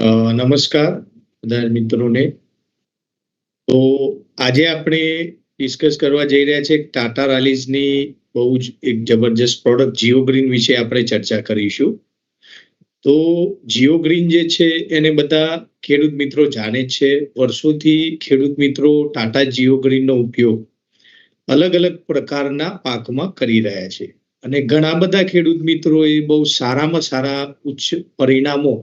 નમસ્કાર, બધા મિત્રોને. તો આજે આપણે ડિસ્કસ કરવા જઈ રહ્યા છે ટાટા રાલીઝની બહુ જ એક જબરજસ્ત પ્રોડક્ટ જીઓ ગ્રીન વિશે આપણે ચર્ચા કરીશું. તો જીઓ ગ્રીન જે છે એને બધા ખેડૂત મિત્રો જાણે છે. વર્ષોથી ખેડૂત મિત્રો ટાટા જીઓ ગ્રીનનો ઉપયોગ અલગ અલગ પ્રકારના પાકમાં કરી રહ્યા છે. અને ઘણા બધા ખેડૂત મિત્રોએ બહુ સારામાં સારા ઉચ્ચ પરિણામો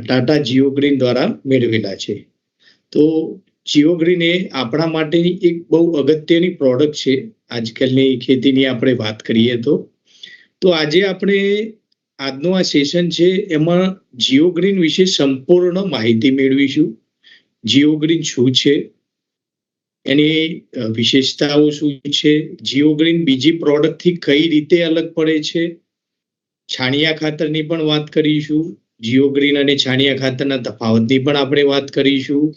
ટાટા જીઓ ગ્રીન દ્વારા મેળવેલા છે. તો જીઓ ગ્રીન એ આપણા માટેની એક બહુ અગત્યની પ્રોડક્ટ છે. આજકાલની ખેતીની આપણે વાત કરીએ તો. તો આજે આપણે આજનું આ સેશન છે એમાં જીઓ ગ્રીન વિશે સંપૂર્ણ માહિતી મેળવીશું. જીઓ ગ્રીન શું છે? એની વિશેષતાઓ શું છે? જીઓ ગ્રીન બીજી પ્રોડક્ટથી કઈ રીતે અલગ પડે છે? છાણિયા ખાતરની પણ વાત કરીશું. જીઓ ગ્રીન અને છાણિયા ખાતરના તફાવતની પણ આપણે વાત કરીશું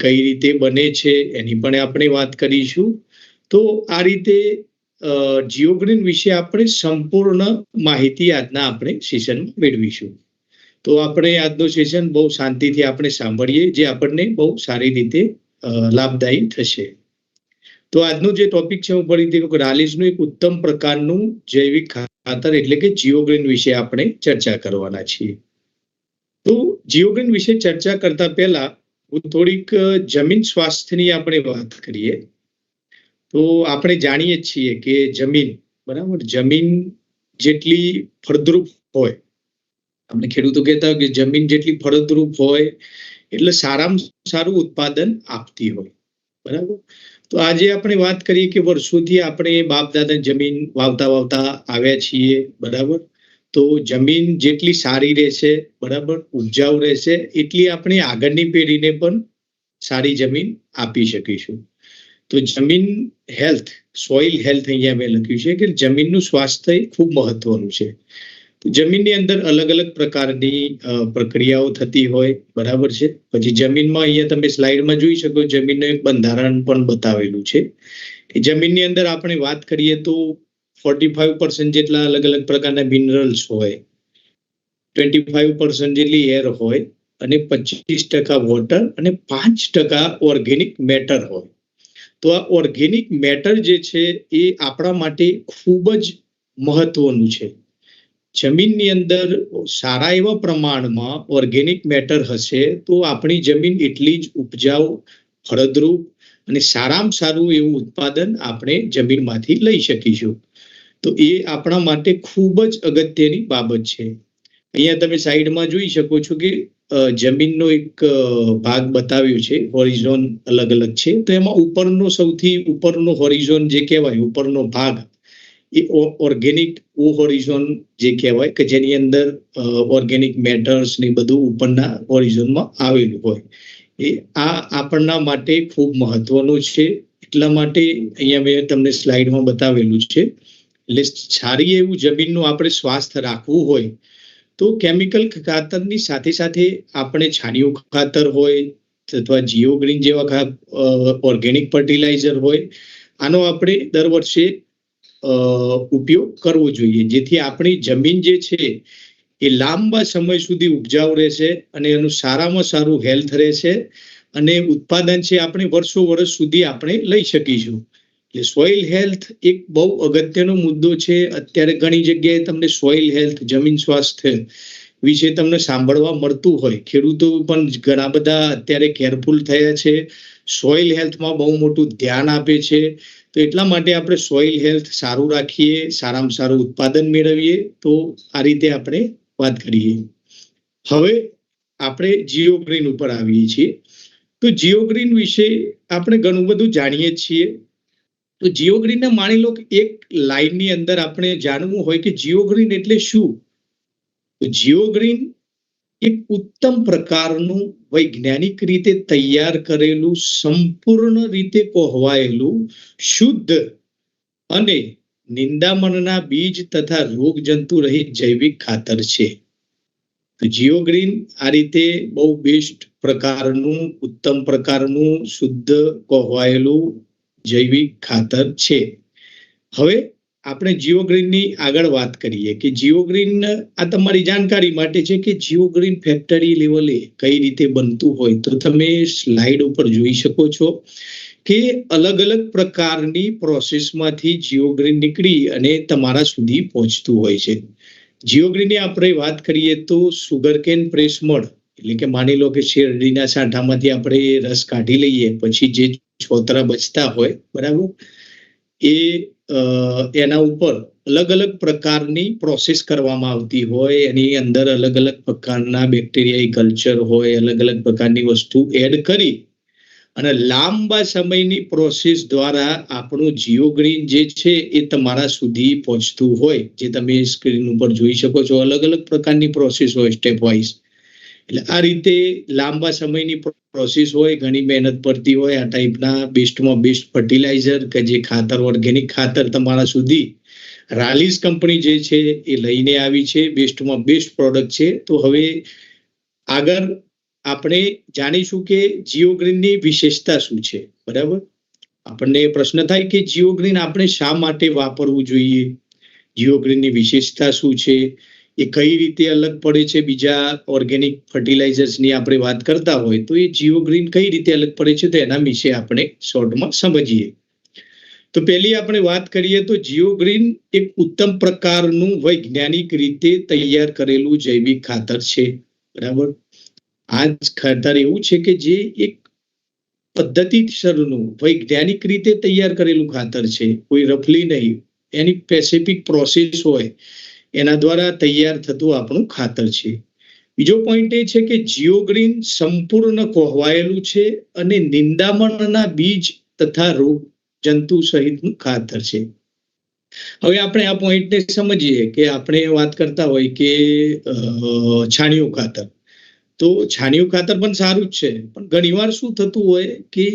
કઈ રીતે બને છે એની પણ આપણે વાત કરીશું. તો આ રીતે અ, જીઓ ગ્રીન વિશે આપણે સંપૂર્ણ માહિતી આજના આપણે સેશનમાં મેળવીશું. તો આપણે આજનો સેશન બહુ શાંતિથી આપણે સાંભળીએ જે આપણને બહુ સારી રીતે લાભદાયી થશે. તો આજનો જે ટોપિક છે હું ફરી કે રાલીસનું એક ઉત્તમ પ્રકારનું જૈવિક ખાતર એટલે કે જીઓગ્રીન વિશે આપણે ચર્ચા કરવાના છીએ. તો જીઓગન વિશે ચર્ચા કરતા પહેલા હું થોડીક જમીન સ્વાસ્થ્યની આપણે વાત કરીએ. તો આપણે જાણીએ છીએ કે જમીન, બરાબર, જમીન જેટલી ફળદ્રુપ હોય, આપણે ખેડૂતો કહેતા હોય કે જમીન જેટલી ફળદ્રુપ હોય, એટલે સારામાં સારું ઉત્પાદન આપતી હોય, બરાબર? તો આજે આપણે વાત કરીએ કે વર્ષોથી આપણે બાપ દાદા જમીન વાવતા વાવતા આવ્યા છીએ, બરાબર? તો જમીન જેટલી સારી રહેશે, બરાબર, ઉપજાઉ રહેશે, એટલી આપણે આગળની પેઢીને પણ સારી જમીન આપી શકીશું. તો જમીન હેલ્થ, સોઇલ હેલ્થ અહીંયા મેં લખ્યું છે કે જમીનનું સ્વાસ્થ્ય ખૂબ મહત્વનું છે. જમીનની અંદર અલગ અલગ પ્રકારની પ્રક્રિયાઓ થતી હોય, બરાબર છે? પછી જમીનમાં અહીંયા તમે સ્લાઇડમાં જોઈ શકો, જમીનનું એક બંધારણ પણ બતાવેલું છે. કે જમીનની અંદર આપણે વાત કરીએ તો ફોર્ટી ફાઈવ પર્સન્ટ જેટલા અલગ અલગ પ્રકારના મિનરલ્સ હોય ટ્વેન્ટી ફાઈવ પર્સન્ટ જેટલી એર હોય, અને પચીસ ટકા વોટર અને પાંચ ટકા ઓર્ગેનિક મેટર હોય. તો આ ઓર્ગેનિક મેટર જે છે એ આપણા માટે ખૂબ જ મહત્વનું છે. જમીનની અંદર સારા એવા પ્રમાણમાં ઓર્ગેનિક મેટર હશે તો આપણી જમીન એટલી જ ઉપજાઉ, ફળદ્રુપ અને સારામાં સારું એવું ઉત્પાદન આપણે જમીનમાંથી લઈ શકીશું. તો એ આપણા માટે ખૂબ જ અગત્યની બાબત છે. અહીંયા તમે સાઈડમાં જોઈ શકો છો કે જમીનનો એક ભાગ બતાવ્યો છે. હોરિઝોન અલગ અલગ છે. તો એમાં ઉપરનો સૌથી ઉપરનો હોરિઝોન જે કહેવાય, ઉપરનો ભાગ, એ ઓર્ગેનિક ઓ હોરિઝોન જે કહેવાય કે જેની અંદર ઓર્ગેનિક મેટર્સ ને બધું ઉપરના હોરિઝોનમાં આવેલું હોય. એ આ આપણના માટે ખૂબ મહત્વનું છે. એટલા માટે અહીંયા મેં તમને સ્લાઇડમાં બતાવેલું છે. એટલે સારી એવું જમીનનું આપણે સ્વાસ્થ્ય રાખવું હોય તો કેમિકલ ખાતરની સાથે સાથે આપણે છાણિયું ખાતર હોય અથવા જીઓ ગ્રીન જેવા ઓર્ગેનિક ફર્ટિલાઇઝર હોય આનો આપણે દર વર્ષે ઉપયોગ કરવો જોઈએ. જેથી આપણી જમીન જે છે એ લાંબા સમય સુધી ઉપજાઉ રહેશે અને એનું સારામાં સારું હેલ્થ રહેશે અને ઉત્પાદન છે આપણે વર્ષો વર્ષ સુધી આપણે લઈ શકીશું. એટલે સોઇલ હેલ્થ એક બહુ અગત્યનો મુદ્દો છે. અત્યારે ઘણી જગ્યાએ તમને સોઇલ હેલ્થ જમીન સ્વાસ્થ્ય વિશે તમને સાંભળવા મળતું હોય. ખેડૂતો પણ ઘણા બધા અત્યારે કેરફુલ થયા છે. સોઇલ હેલ્થમાં બહુ મોટું ધ્યાન આપે છે. તો એટલા માટે આપણે સોઇલ હેલ્થ સારું રાખીએ, સારામાં સારું ઉત્પાદન મેળવીએ તો આ રીતે આપણે વાત કરીએ. હવે આપણે જીઓ ગ્રીન ઉપર આવીએ છીએ. તો જીઓ ગ્રીન વિશે આપણે ઘણું બધું જાણીએ છીએ. તો જીઓ ગ્રીનને માની લો એક લાઈનની અંદર આપણે જાણવું હોય કે જીઓ ગ્રીન એટલે શું? તો જીઓ એક ઉત્તમ પ્રકારનું વૈજ્ઞાનિક રીતે તૈયાર કરેલું સંપૂર્ણ રીતે કોહવાયેલું, શુદ્ધ અને નિંદામણના બીજ તથા રોગજંતુ રહિત જૈવિક ખાતર છે. તો જીઓ ગ્રીન આ રીતે બહુ બેસ્ટ પ્રકારનું, ઉત્તમ પ્રકારનું, શુદ્ધ કોહવાયેલું જૈવિક ખાતર છે. હવે આપણે જીઓ ગ્રીનની આગળ વાત કરીએ કે જીઓ ગ્રીન આ તમારી જાણકારી માટે છે કે જીઓ ગ્રીન ફેક્ટરી લેવલે કઈ રીતે બનતું હોય. તો તમે સ્લાઇડ ઉપર જોઈ શકો છો. કે અલગ અલગ પ્રકારની પ્રોસેસમાંથી જીઓગ્રીન નીકળી અને તમારા સુધી પહોંચતું હોય છે. જીઓગ્રીનની આપણે વાત કરીએ તો સુગરકેન પ્રેસ મળ, એટલે કે માની લો કે શેરડીના સાંઠામાંથી આપણે રસ કાઢી લઈએ, પછી જે છોતરા બચતા હોય, બરાબર? એ એના ઉપર અલગ અલગ પ્રકારની પ્રોસેસ કરવામાં આવતી હોય, એની અંદર અલગ અલગ પ્રકારના બેક્ટેરિયાઈ કલ્ચર હોય, અલગ અલગ પ્રકારની વસ્તુ એડ કરી અને લાંબા સમયની પ્રોસેસ દ્વારા આપણું જીઓગ્રીન જે છે એ તમારા સુધી પહોંચતું હોય, જે તમે સ્ક્રીન ઉપર જોઈ શકો છો. અલગ અલગ પ્રકારની પ્રોસેસ હોય સ્ટેપ વાઇઝ એટલે આ રીતે લાંબા સમયની પ્રોસેસ હોય, ઘણી મહેનત પડતી હોય, આ ટાઈપના બેસ્ટમાં બેસ્ટ ફર્ટિલાઇઝર કે જે ખાતર ઓર્ગેનિક ખાતર તમારા સુધી રાલીસ કંપની જે છે એ લઈને આવી છે. બેસ્ટમાં બેસ્ટ પ્રોડક્ટ છે. તો હવે આગળ આપણે જાણીશું કે જીઓ ગ્રીનની વિશેષતા શું છે, બરાબર? આપણને પ્રશ્ન થાય કે જીઓ ગ્રીન આપણે શા માટે વાપરવું જોઈએ? જીઓ ગ્રીનની વિશેષતા શું છે? એ કઈ રીતે અલગ પડે છે? બીજા ઓર્ગેનિક ફર્ટિલાઇઝર્સની આપણે વાત કરતા હોય તો એ જીઓ ગ્રીન કઈ રીતે અલગ પડે છે તો એના વિશે આપણે શોર્ટમાં સમજીએ. તો પહેલી આપણે વાત કરીએ તો જીઓ ગ્રીન એક ઉત્તમ પ્રકારનું વૈજ્ઞાનિક રીતે તૈયાર કરેલું જૈવિક ખાતર છે, બરાબર? આ જ ખાતર એવું છે કે જે એક પદ્ધતિસરનું વૈજ્ઞાનિક રીતે તૈયાર કરેલું ખાતર છે, કોઈ રફલી નહીં. એની સ્પેસિફિક પ્રોસેસ હોય, એના દ્વારા તૈયાર થતું આપણું ખાતર છે. બીજો પોઈન્ટ એ છે કે જીઓગ્રીન સંપૂર્ણ કોહવાયેલું છે અને નિંદામણના બીજ તથા રોગ જંતુ સહિતનું ખાતર છે. હવે આપણે આ પોઈન્ટને સમજીએ કે આપણે વાત કરતા હોય કે છાણિયું ખાતર. તો છાણિયું ખાતર પણ સારું જ છે. પણ ઘણીવાર શું થતું હોય કે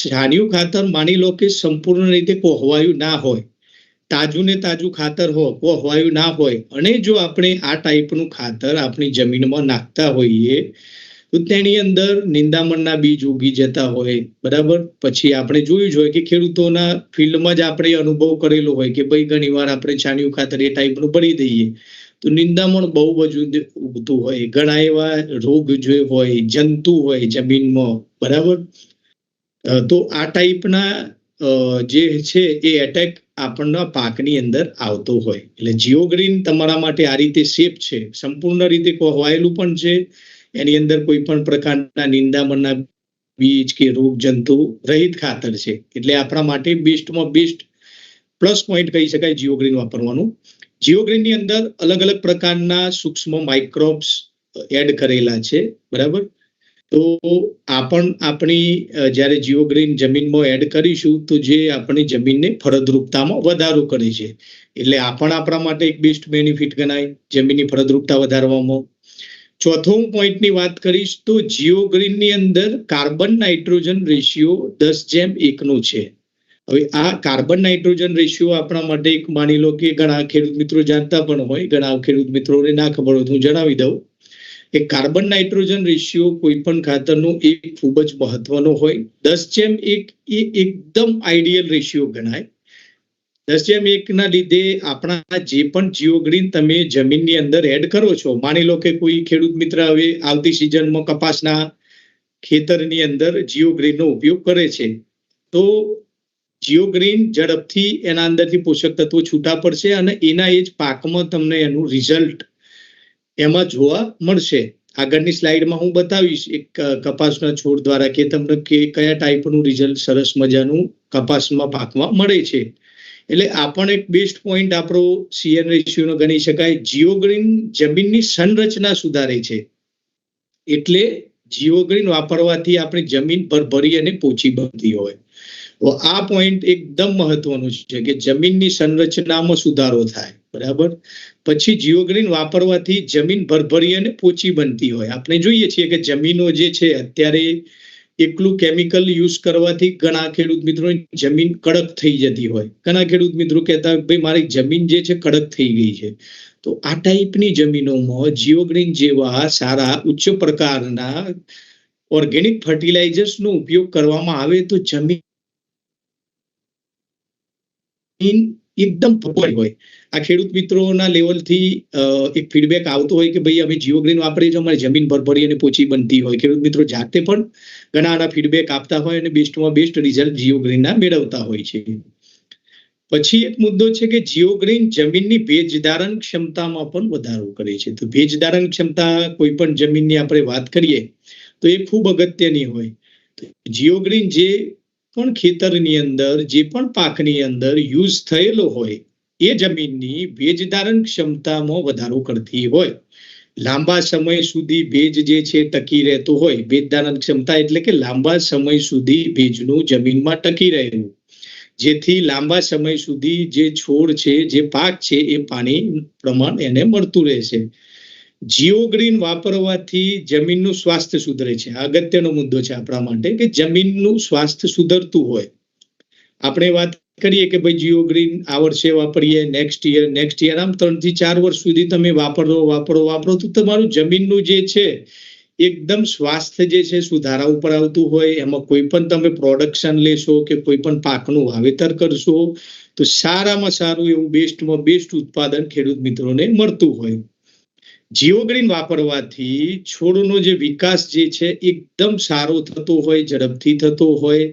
છાણિયું ખાતર માની લો કે સંપૂર્ણ રીતે કોહવાયું ના હોય, તાજું ને તાજું ખાતર હો, કોહવાયું ના હોય, અને જો આપણે આ ટાઈપનું ખાતર આપણી જમીનમાં નાખતા હોઈએ, તો તેની અંદર નિંદામણના બીજ ઉગી જતા હોય, બરાબર? પછી આપણે જોયું જ હોય કે ખેડૂતોના ફિલ્ડમાં જ આપણે અનુભવ કરેલો હોય કે ભાઈ ઘણીવાર આપણે છાણિયું ખાતર એ ટાઈપનું ભરી દઈએ. તો નિંદામણ બહુ બધું ઉગતું હોય. ઘણા એવા રોગ જે હોય, જંતુ હોય જમીનમાં, બરાબર? તો આ ટાઈપના જે છે એ એટેક આપણના પાકની અંદર આવતો હોય. એટલે જીઓગ્રીન તમારા માટે આ રીતે સેફ છે. સંપૂર્ણ રીતે કોહવાયેલું પણ છે. એની અંદર કોઈ પણ પ્રકારના નિંદામણના બીજ કે રોગ, જંતુ રહિત ખાતર છે. એટલે આપણા માટે બેસ્ટમાં બેસ્ટ પ્લસ પોઈન્ટ કહી શકાય જીઓગ્રીન વાપરવાનું. જીઓ ગ્રીનની અંદર અલગ અલગ પ્રકારના સૂક્ષ્મ માઇક્રોબ્સ એડ કરેલા છે, બરાબર? તો આ પણ આપણી જ્યારે જીઓગ્રીન જમીનમાં એડ કરીશું, તો જે આપણી જમીનને ફળદ્રુપતામાં વધારો કરે છે. એટલે આ પણ આપણા માટે એક બેસ્ટ બેનિફિટ ગણાય, જમીનની ફળદ્રુપતા વધારવામાં. ચોથો પોઈન્ટની વાત કરીશ, તો જીઓગ્રીનની અંદર કાર્બન નાઇટ્રોજન રેશિયો દસ જેમ એકનો છે. હવે આ કાર્બન નાઇટ્રોજન રેશિયો આપણા માટે એક માની લો કે ઘણા ખેડૂત મિત્રો જાણતા પણ હોય, ઘણા ખેડૂત મિત્રોને ના ખબર હોય હું જણાવી દઉં. કે કાર્બન નાઇટ્રોજન રેશિયો કોઈ પણ ખાતરનો એક ખૂબ જ મહત્વનો હોય. દસ જેમ એક એ એકદમ આઈડિયલ રેશિયો ગણાય. દસ જેમ એકના લીધે આપણા જે પણ જીઓગ્રીન તમે જમીનની અંદર એડ કરો છો, માની લો કે કોઈ ખેડૂત મિત્ર હવે આવતી સિઝનમાં કપાસના ખેતરની અંદર જીઓગ્રીનનો ઉપયોગ કરે છે, તો જીઓ ગ્રીન ઝડપથી એના અંદરથી પોષક તત્વો છૂટા પડશે અને એના એ જ પાકમાં તમને એનું રિઝલ્ટ એમાં જોવા મળશે. આગળની સ્લાઇડમાં હું બતાવીશ એક કપાસના છોડ દ્વારા કે તમને કે, કયા ટાઈપનું રિઝલ્ટ સરસ મજાનું કપાસમાં પાકમાં મળે છે. એટલે આ પણ એક બેસ્ટ પોઈન્ટ આપણો સીએન રેશિયોનો ગણી શકાય. જીઓ ગ્રીન જમીનની સંરચના સુધારે છે. એટલે જીઓ ગ્રીન વાપરવાથી આપણી જમીન ભરભરી અને પોચી બનતી હોય. તો આ પોઈન્ટ એકદમ મહત્વનું છે કે જમીનની સંરચનામાં સુધારો થાય, બરાબર? પછી જીઓગ્રીન વાપરવાથી જમીન ભરભરી અને પોચી બનતી હોય. આપણે જોઈએ છીએ કે જમીનો જે છે, અત્યારે એકલું કેમિકલ યુઝ કરવાથી ઘણા ખેડૂત મિત્રો જમીન કડક થઈ જતી હોય. ઘણા ખેડૂત મિત્રો કહેતા ભાઈ, મારી જમીન જે છે, કડક થઈ ગઈ છે. તો આ ટાઈપની જમીનોમાં જીઓગ્રીન જેવા સારા ઉચ્ચ પ્રકારના ઓર્ગેનિક ફર્ટિલાઇઝર્સનો ઉપયોગ કરવામાં આવે તો જમીન એકદમ ભરપૂર હોય. આ ખેડૂત મિત્રોના લેવલથી એક ફીડબેક આવતો હોય કે ભાઈ અમે જીઓ ગ્રીન વાપરીએ છીએ, અમારી જમીન ભરભરી અને પોચી બનતી હોય. ખેડૂત મિત્રો જાતે પણ ઘણા આના ફીડબેક આપતા હોય અને બેસ્ટમાં બેસ્ટ રિઝલ્ટ જીઓ ગ્રીનના મેળવતા હોય છે. પછી એક મુદ્દો છે કે જીઓ ગ્રીન જમીનની ભેજ ધારણ ક્ષમતામાં પણ વધારો કરે છે. તો ભેજ ધારણ ક્ષમતા કોઈ પણ જમીનની આપણે વાત કરીએ, તો એ ખૂબ અગત્યની હોય. જીઓ ગ્રીન જે પણ ખેતરની અંદર, જે પણ પાકની અંદર યુઝ થયેલો હોય, એ જમીનની ભેજ ધારણ ક્ષમતામાં વધારો કરતી હોય. લાંબા સમય સુધી ભેજ જે છે ટકી રહેતો હોય, ભેજ ધારણ ક્ષમતા એટલે કે લાંબા સમય સુધી ભેજનું જમીનમાં ટકી રહેવું. જેથી લાંબા સમય સુધી જે છોડ છે, જે પાક છે, એ પાણી પ્રમાણ એને મળતું રહેશે. જીઓ ગ્રીન વાપરવાથી જમીનનું સ્વાસ્થ્ય સુધરે છે. અગત્યનો મુદ્દો છે આપણા માટે કે જમીનનું સ્વાસ્થ્ય સુધરતું હોય. આપણે વાત કરીએ કે ભાઈ જીઓ ગ્રીન આ વર્ષે વાપરીએ નેક્સ્ટ યર નેક્સ્ટ યર આમ ત્રણથી ચાર વર્ષ સુધી તમે વાપરો વાપરો વાપરો તો તમારું જમીનનું જે છે, એકદમ સ્વાસ્થ્ય જે છે સુધારા ઉપર આવતું હોય. એમાં કોઈ પણ તમે પ્રોડક્શન લેશો કે કોઈ પણ પાકનું વાવેતર કરશો, તો સારામાં સારું એવું બેસ્ટમાં બેસ્ટ ઉત્પાદન ખેડૂત મિત્રોને મળતું હોય. જીઓ ગ્રીન વાપરવાથી છોડનો જે વિકાસ જે છે, એકદમ સારો થતો હોય, ઝડપથી થતો હોય.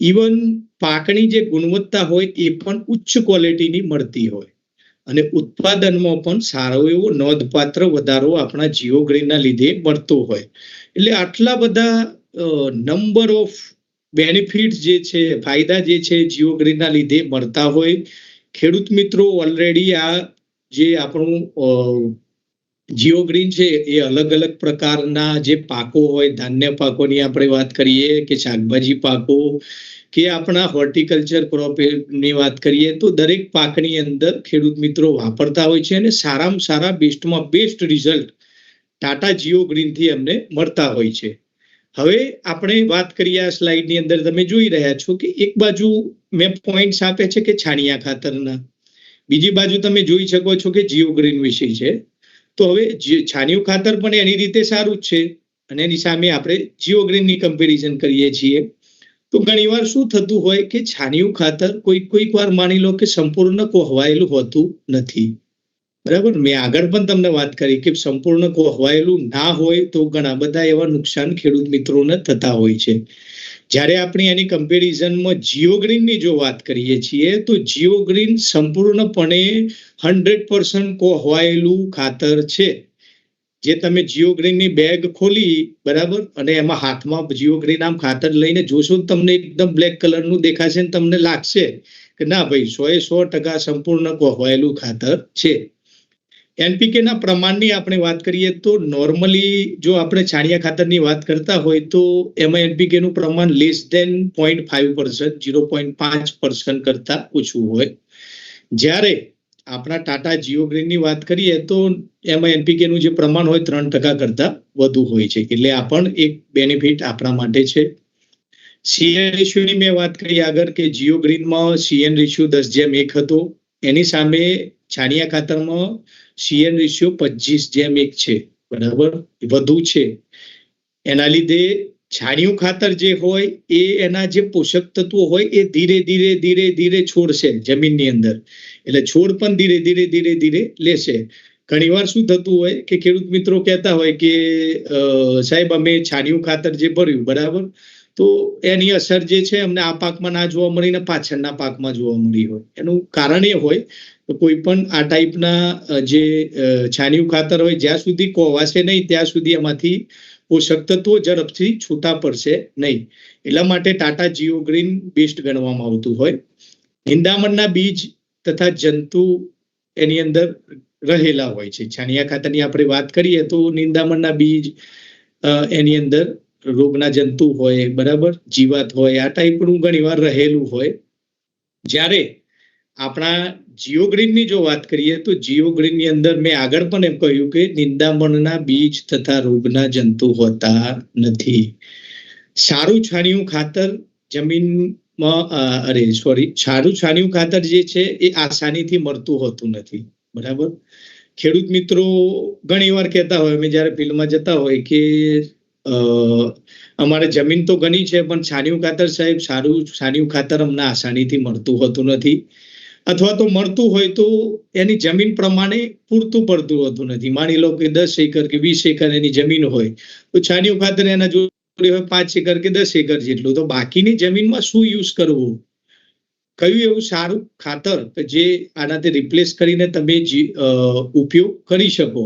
ઇવન પાકની જે ગુણવત્તા હોય એ પણ ઉચ્ચ ક્વોલિટીની મળતી હોય. અને ઉત્પાદનમાં પણ સારો એવો નોંધપાત્ર વધારો આપણા જીઓગ્રીનના લીધે મળતો હોય. એટલે આટલા બધા નંબર ઓફ બેનિફિટ જે છે, ફાયદા જે છે જીઓગ્રીનના લીધે મળતા હોય. ખેડૂત મિત્રો ઓલરેડી આ જે આપણું જીઓ ગ્રીન છે એ અલગ અલગ પ્રકારના જે પાકો હોય, ધાન્ય પાકોની આપણે વાત કરીએ કે શાકભાજી પાકો કે આપણા હોર્ટિકલ્ચર ક્રોપની વાત કરીએ તો દરેક પાકની અંદર ખેડૂત મિત્રો વાપરતા હોય છે અને સારામાં સારા બેસ્ટમાં બેસ્ટ રિઝલ્ટ ટાટા જીઓ ગ્રીનથી અમને મળતા હોય છે. હવે આપણે વાત કરીએ આ સ્લાઇડની અંદર, તમે જોઈ રહ્યા છો કે એક બાજુ મેં પોઈન્ટ્સ આપે છે કે છાણિયા ખાતરના. બીજી બાજુ તમે જોઈ શકો છો કે જીઓ ગ્રીન વિશે છે. તો હવે છાણિયું ખાતર પણ એની રીતે સારું જ છે. અને એની સામે આપણે જીઓ ગ્રીનની કમ્પેરિઝન કરીએ છીએ. તો ઘણીવાર શું થતું હોય કે છાણિયું ખાતર કોઈક કોઈક વાર માની લો કે સંપૂર્ણ કોહવાયેલું હોતું નથી. બરાબર? મેં આગળ પણ તમને વાત કરી કે સંપૂર્ણ કોહવાયેલું ના હોય તો ઘણા બધા એવા નુકસાન ખેડૂત મિત્રોને થતા હોય છે. જ્યારે આપણે એની કમ્પેરિઝનમાં જીઓ ગ્રીનની જો વાત કરીએ છીએ, તો જીઓ ગ્રીન સંપૂર્ણપણે હંડ્રેડ પર્સન્ટ કોહવાયેલું ખાતર છે. જે તમે જીઓ ગ્રીનની બેગ ખોલી, બરાબર? અને એમાં હાથમાં જીઓ ગ્રીન આમ ખાતર લઈને જોશો તમને એકદમ બ્લેક કલરનું દેખાશે ને તમને લાગશે કે ના ભાઈ, સો એ સો ટકા સંપૂર્ણ કોહવાયેલું ખાતર છે. એનપીકે ના પ્રમાણની આપણે વાત કરીએ તો નોર્મલી જો આપણે છાણિયા ખાતરની વાત કરતા હોય તો એમાં એનપીકે નું પ્રમાણ less than point five percent zero point પાંચ પર્સન્ટ કરતા ઓછું હોય. જ્યારે આપણા ટાટા જીઓ ગ્રીનની વાત કરીએ તો એમાં એનપીકે નું જે પ્રમાણ હોય ત્રણ ટકા કરતા વધુ હોય છે. એટલે આ પણ એક બેનિફિટ આપણા માટે છે. સીએન રેશિયોની મેં વાત કરી આગળ કે જીઓ ગ્રીનમાં સીએન રેશિયો દસ જેમ એક હતો. એની સામે છાણિયા ખાતરમાં સીએન રેશિયો પચીસ જેમ એક છે, બરાબર? વધુ છે. એના લીધે છાણિયું ખાતર જે હોય, એ એના જે પોષક તત્વો હોય, એ ધીરે ધીરે ધીરે ધીરે છોડશે જમીનની અંદર. એટલે છોડ પણ ધીરે ધીરે ધીરે ધીરે લેશે. ઘણીવાર શું થતું હોય કે ખેડૂત મિત્રો કહેતા હોય કે સાહેબ, અમે છાણિયું ખાતર જે ભર્યું, બરાબર? તો એની અસર જે છે, અમને આ પાકમાં ના જોવા મળી ને પાછળના પાકમાં જોવા મળી હોય. એનું કારણ એ હોય કોઈ પણ આ ટાઈપના જે છાણિયું ખાતર હોય, જ્યાં સુધી કોવાશે નહીં, ત્યાં સુધી એમાંથી પોષક તત્વો ઝડપથી છૂટા પડશે નહીં. એટલા માટે ટાટા જીઓ ગ્રીન બેસ્ટ ગણવામાં આવતું હોય. નિંદામણના બીજ તથા જંતુ એની અંદર રહેલા હોય છે. છાણિયા ખાતરની આપણે વાત કરીએ તો નિંદામણના બીજ એની અંદર રોગના જંતુ હોય, બરાબર? જીવાત હોય, આ ટાઈપનું ઘણીવાર રહેલું હોય. જ્યારે આપણા જીઓ ગ્રીનની જો વાત કરીએ તો જીઓ ગ્રીનની અંદર મેં આગળ પણ એમ કહ્યું કે નિંદામણના બીજ તથા રોગના જંતુ હોતા નથી. સારું છાણિયું ખાતર જમીનમાં અરે સોરી સારું છાણિયું ખાતર જે છે એ આસાનીથી મળતું હોતું નથી. બરાબર? ખેડૂત મિત્રો ઘણી વાર કહેતા હોય, અમે જયારે ફિલ્ડમાં જતા હોય કે અમારે જમીન તો ઘણી છે, પણ છાણિયું ખાતર સાહેબ, સારું છાણિયું ખાતર અમને આસાનીથી મળતું હોતું નથી. અથવા તો મળતું હોય તો એની જમીન પ્રમાણે પૂરતું પડતું હોતું નથી. માની લો કે દસ એકર કે વીસ એકર એની જમીન હોય, તો છાણિયું ખાતર એના જોડે હોય પાંચ એકર કે દસ એકર જેટલું. તો બાકીની જમીનમાં શું યુઝ કરવું? કયું એવું સારું ખાતર? કે જે આનાથી રિપ્લેસ કરીને તમે ઉપયોગ કરી શકો.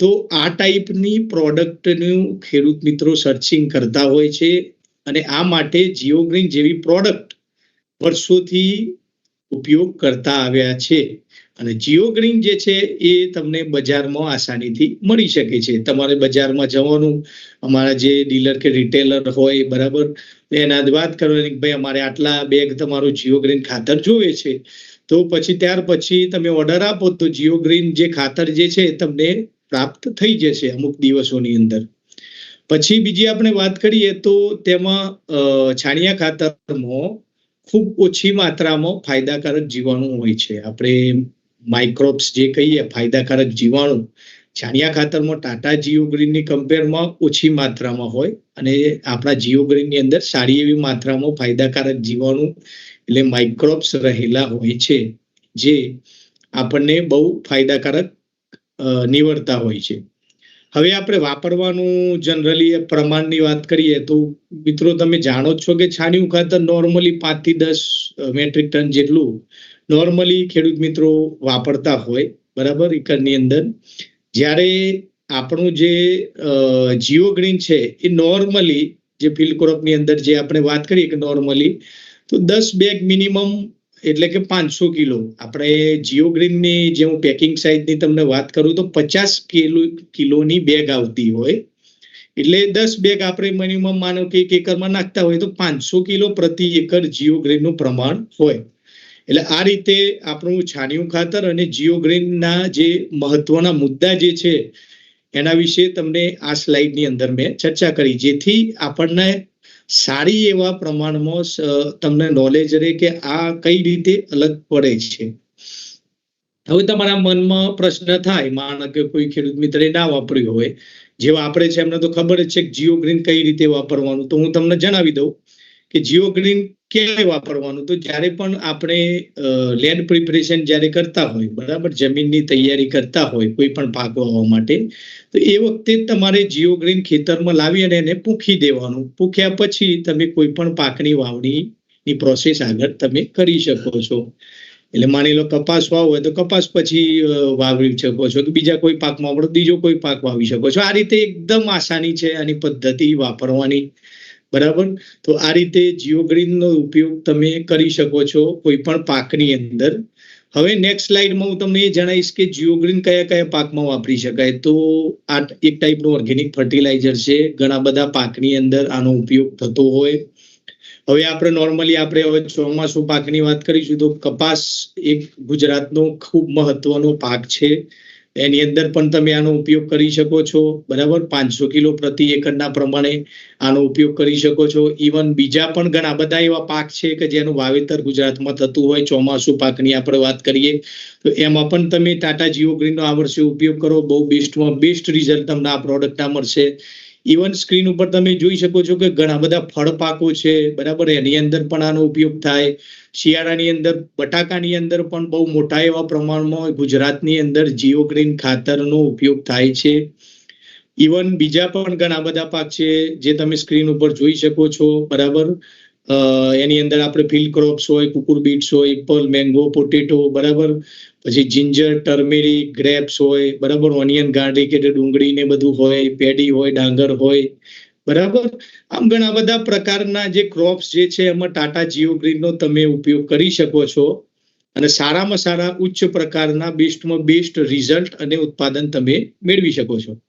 તો આ ટાઈપની પ્રોડક્ટનું ખેડૂત મિત્રો સર્ચિંગ કરતા હોય છે. અને આ માટે જીઓગ્રીન જેવી પ્રોડક્ટ વર્ષોથી ઉપયોગ કરતા આવ્યા છે. અને જીઓગ્રીન જે છે એ તમને બજારમાં આસાનીથી મળી શકે છે. તમારે બજારમાં જવાનું, અમારા જે ડીલર કે રિટેલર હોય, બરાબર? એના વાત કરવાની ભાઈ અમારે આટલા બેગ તમારું જીઓગ્રીન ખાતર જોવે છે. તો પછી ત્યાર પછી તમે ઓર્ડર આપો તો જીઓગ્રીન જે ખાતર જે છે તમને પ્રાપ્ત થઈ જશે અમુક દિવસોની અંદર. પછી બીજી આપણે વાત કરીએ તો તેમાં છાણિયા ખાતરમાં ખૂબ ઓછી માત્રામાં ફાયદાકારક જીવાણુ હોય છે. આપણે માઇક્રોબ્સ જે કહીએ, ફાયદાકારક જીવાણુ છાણિયા ખાતરમાં ટાટા જીઓગ્રીનની કમ્પેરમાં ઓછી માત્રામાં હોય અને આપણા જીઓગ્રીનની અંદર સારી એવી માત્રામાં ફાયદાકારક જીવાણુ એટલે માઇક્રોબ્સ રહેલા હોય છે, જે આપણને બહુ ફાયદાકારક નિવડતા હોય છે. હવે આપણે વાપરવાનું જનરલી પ્રમાણની વાત કરીએ તો મિત્રો તમે જાણો છો કે છાણિયું ખાતર નોર્મલી પાંચથી દસ મેટ્રિક ટન જેટલું નોર્મલી ખેડૂત મિત્રો વાપરતા હોય, બરાબર, એકરની અંદર. જ્યારે આપણું જે જીઓ ગ્રીન છે એ નોર્મલી જે ફિલ્ડ ક્રોપની અંદર જે આપણે વાત કરીએ કે નોર્મલી તો દસ બેગ મિનિમમ એટલે કે પાંચસો કિલો. આપણે જીઓ ગ્રીનની જે હું પેકિંગ સાઇઝની તમને વાત કરું તો પચાસ કિલો, કિલોની બેગ આવતી હોય. એટલે દસ બેગ આપણે મિનિમમ માનો કે એક એકરમાં નાખતા હોય તો પાંચસો કિલો પ્રતિ એકર જીઓ ગ્રીનનું પ્રમાણ હોય. એટલે આ રીતે આપણું છાણિયું ખાતર અને જીઓ ગ્રીનના જે મહત્વના મુદ્દા જે છે, એના વિશે તમને આ સ્લાઇડની અંદર મેં ચર્ચા કરી. જેથી આપણને સારી એવા પ્રમાણમાં તમને નોલેજ રહે કે આ કઈ રીતે અલગ પડે છે. હવે તમારા મનમાં પ્રશ્ન થાય, માનો કે કોઈ ખેડૂત મિત્રે ના વાપર્યું હોય. જે વાપરે છે, એમને તો ખબર જ છે કે જીઓ ગ્રીન કઈ રીતે વાપરવાનું. તો હું તમને જણાવી દઉં. કે જીઓ ગ્રીન ક્યારે વાપરવાનું? તો જ્યારે પણ આપણે લેન્ડ પ્રિપરેશન જ્યારે કરતા હોય, બરાબર? જમીનની તૈયારી કરતા હોય, કોઈ પણ પાક વાવવા માટે, તો એ વખતે તમારે જીઓ ગ્રીન ખેતરમાં લાવી અને એને પૂખી દેવાનું. પૂખ્યા પછી તમે કોઈ પણ પાકની વાવણીની પ્રોસેસ આગળ તમે કરી શકો છો. એટલે માની લો કપાસ વાવો હોય તો કપાસ પછી વાવી શકો છો. કે બીજા કોઈ પાકમાં આપણે બીજો કોઈ પાક વાવી શકો છો. આ રીતે એકદમ આસાની છે આની પદ્ધતિ વાપરવાની. બરાબર? તો આ રીતે જીઓગ્રીનનો ઉપયોગ તમે કરી શકો છો કોઈ પણ પાકની અંદર. હવે નેક્સ્ટ સ્લાઇડમાં હું તમને એ જણાવીશ કે જીઓગ્રીન કયા કયા પાકમાં વાપરી શકાય. તો આ એક ટાઈપનું ઓર્ગેનિક ફર્ટિલાઇઝર છે. ઘણા બધા પાકની અંદર આનો ઉપયોગ થતો હોય. હવે આપણે નોર્મલી આપણે હવે ચોમાસુ પાકની વાત કરીશું તો કપાસ એક ગુજરાતનો ખૂબ મહત્વનો પાક છે. એની અંદર પણ તમે આનો ઉપયોગ કરી શકો છો. બરાબર? પાંચસો કિલો પ્રતિ એકરના પ્રમાણે આનો ઉપયોગ કરી શકો છો. ઇવન બીજા પણ ઘણા બધા એવા પાક છે કે જેનું વાવેતર ગુજરાતમાં થતું હોય, ચોમાસુ પાકની આપણે વાત કરીએ, તો એમાં પણ તમે ટાટા જીઓ ગ્રીનનો આ વર્ષે ઉપયોગ કરો. બહુ બેસ્ટમાં બેસ્ટ રિઝલ્ટ તમને આ પ્રોડક્ટના મળશે. ઇવન સ્ક્રીન ઉપર તમે જોઈ શકો છો કે ઘણા બધા ફળ પાકો છે, બરાબર? એની અંદર પણ આનો ઉપયોગ થાય. શિયાળાની અંદર, બટાકાની અંદર પણ બહુ મોટા એવા પ્રમાણમાં ગુજરાતની અંદર જીઓ ગ્રીન ખાતરનો ઉપયોગ થાય છે. ઇવન બીજા પણ ઘણા બધા પાક છે, જે તમે સ્ક્રીન ઉપર જોઈ શકો છો, બરાબર? એની અંદર આપણે ફિલ્ડ ક્રોપ્સ હોય, કુકુર બીટ્સ હોય એપલ મેંગો, પોટેટો, બરાબર? પછી જિંજર ટર્મેરિક ગ્રેપ્સ હોય, બરાબર? ઓનિયન, ગાર્લિક, એટલે ડુંગળી ને બધું હોય, પેડી હોય, ડાંગર હોય, બરાબર? આમ ઘણા બધા પ્રકારના જે ક્રોપ્સ જે છે, એમાં ટાટા જીઓ ગ્રીનનો તમે ઉપયોગ કરી શકો છો. અને સારામાં સારા ઉચ્ચ પ્રકારના બેસ્ટમાં બેસ્ટ રિઝલ્ટ અને ઉત્પાદન તમે મેળવી શકો છો.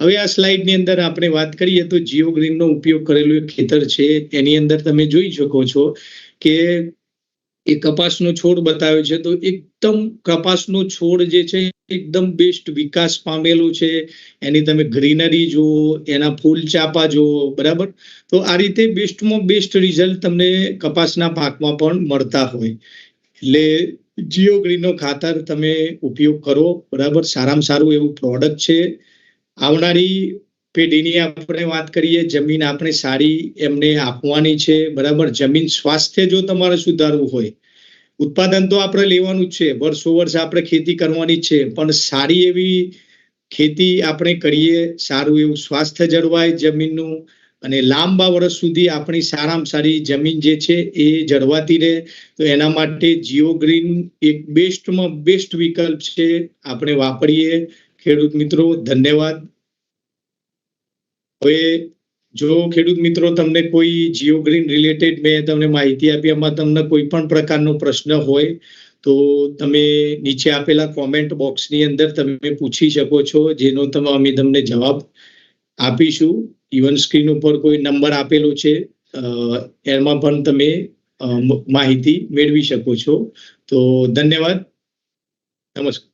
હવે આ સ્લાઇડની અંદર આપણે વાત કરીએ તો જીઓ ગ્રીનનો ઉપયોગ કરેલું એક ખેતર છે. એની અંદર તમે જોઈ શકો છો કે એ કપાસનો છોડ બતાવ્યો છે. તો એકદમ કપાસનો છોડ જે છે, એકદમ બેસ્ટ વિકાસ પામેલો છે. એની તમે ગ્રીનરી જુઓ, એના ફૂલ ચાપા જુઓ, બરાબર? તો આ રીતે બેસ્ટમાં બેસ્ટ રિઝલ્ટ તમને કપાસના પાકમાં પણ મળતા હોય. એટલે જીઓ ગ્રીનનો ખાતર તમે ઉપયોગ કરો, બરાબર? સારામાં સારું એવું પ્રોડક્ટ છે. આવનારી પેઢીની આપણે વાત કરીએ, જમીન આપણે સારી એમને આપવાની છે, બરાબર? જમીન સ્વાસ્થ્ય જો તમારે સુધારવું હોય, ઉત્પાદન તો આપણે લેવાનું જ છે વર્ષો વર્ષ આપણે ખેતી કરવાની છે, પણ સારી એવી ખેતી આપણે કરીએ, સારું એવું સ્વાસ્થ્ય જળવાય જમીનનું, અને લાંબા વર્ષ સુધી આપણી સારામાં સારી જમીન જે છે એ જળવાતી રહે, તો એના માટે જીઓ ગ્રીન એક બેસ્ટમાં બેસ્ટ વિકલ્પ છે, આપણે વાપરીએ. ખેડૂત મિત્રો, ધન્યવાદ. હવે જો ખેડૂત મિત્રો તમને કોઈ જીઓ ગ્રીન રિલેટેડ મેં તમને માહિતી આપી, એમાં તમને કોઈ પણ પ્રકારનો પ્રશ્ન હોય, તો તમે નીચે આપેલા કોમેન્ટ બોક્સની અંદર તમે પૂછી શકો છો, જેનો તમે અમે તમને જવાબ આપીશું. ઇવન સ્ક્રીન ઉપર કોઈ નંબર આપેલો છે એમાં પણ તમે માહિતી મેળવી શકો છો. તો ધન્યવાદ. નમસ્કાર.